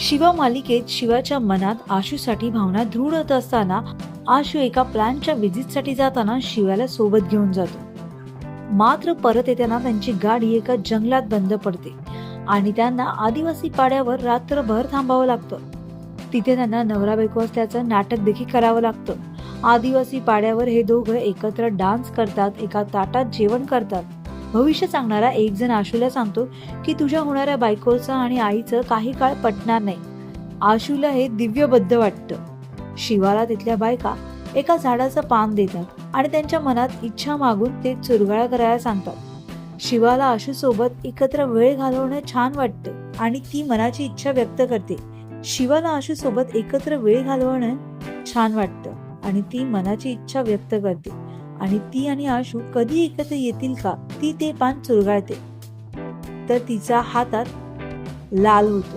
शिवा मालिकेत शिवाच्या मनात आशूसाठी भावना दृढ होत असताना आशू एका प्लॅनच्या विजिटसाठी जाताना शिवाला सोबत घेऊन जातो. मात्र परत येताना त्यांची गाडी एका जंगलात बंद पडते आणि त्यांना आदिवासी पाड्यावर रात्रभर थांबावं लागतं. तिथे त्यांना नवरा बायको असल्याचं नाटक देखील करावं लागतं. आदिवासी पाड्यावर हे दोघं एकत्र डान्स करतात एका ताटात जेवण करतात. भविष्य सांगणारा एक जण आशूला सांगतो की तुझ्या होणाऱ्या बायकोचं आणि आईचं काही काळ पटणार नाही. आशूला हे दिव्यबद्ध वाटतं. शिवाला तिथल्या बायका एका झाडाचं पान देतात आणि त्यांच्या मनात इच्छा मागून ते चुरगाळा करायला सांगतात. शिवाला आशू सोबत एकत्र वेळ घालवणं छान वाटतं आणि ती मनाची इच्छा व्यक्त करते. शिवाला आशू सोबत एकत्र वेळ घालवणं छान वाटतं आणि ती मनाची इच्छा व्यक्त करते. आणि ती आणि आशू कधी एकत्र येतील का ती ते पान चुरगाळते. तर तिचा हातात लाल होतो.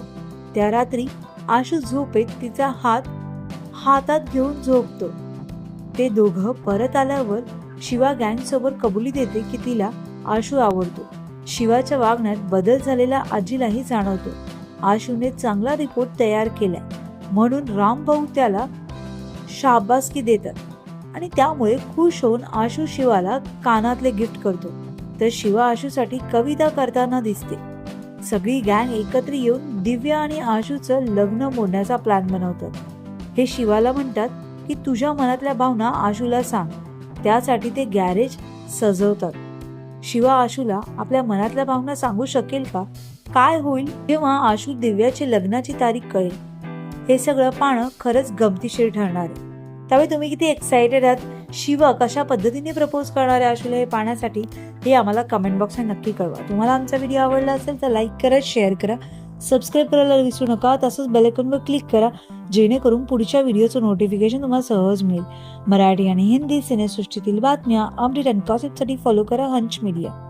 त्या रात्री आशू झोपेत तिचा हात हातात घेऊन झोपतो. ते दोघं परत आल्यावर शिवा गँग सोबत कबुली देते की तिला आशू आवडतो. शिवाच्या वागण्यात बदल झालेला आजीलाही जाणवतो. आशूने चांगला रिपोर्ट तयार केलाय. म्हणून रामभाऊ त्याला शाबासकी देतात. आणि त्यामुळे खुश होऊन आशू शिवाला कानातले गिफ्ट करतो. तर शिवा आशूसाठी कविता करताना दिसते. सगळी गँग एकत्र येऊन दिव्या आणि आशूचं लग्न मोडण्याचा प्लॅन बनवतात. हे शिवाला म्हणतात की तुझ्या मनातल्या भावना आशूला सांग. त्यासाठी ते गॅरेज सजवतात. शिवा आशूला आपल्या मनातल्या भावना सांगू शकेल का? काय होईल जेव्हा आशू दिव्याची लग्नाची तारीख कळेल? हे सगळं पाहणं खरंच गमतीशीर ठरणार आहे. त्यावेळी तुम्ही किती एक्सायटेड आहात? शिवा कशा पद्धतीने प्रपोज करणार आहे आशूला हे पाहण्यासाठी हे आम्हाला कमेंट बॉक्समध्ये नक्की कळवा. तुम्हाला आमचा व्हिडिओ आवडला असेल तर लाईक करा शेअर करा सबस्क्राईब करायला विसरू नका. तसंच बेलायकॉनवर क्लिक करा जेणेकरून पुढच्या व्हिडिओचं नोटिफिकेशन तुम्हाला सहज मिळेल. मराठी आणि हिंदी सिनेसृष्टीतील बातम्या अपडेट अँड गॉसिपसाठी फॉलो करा हंच मीडिया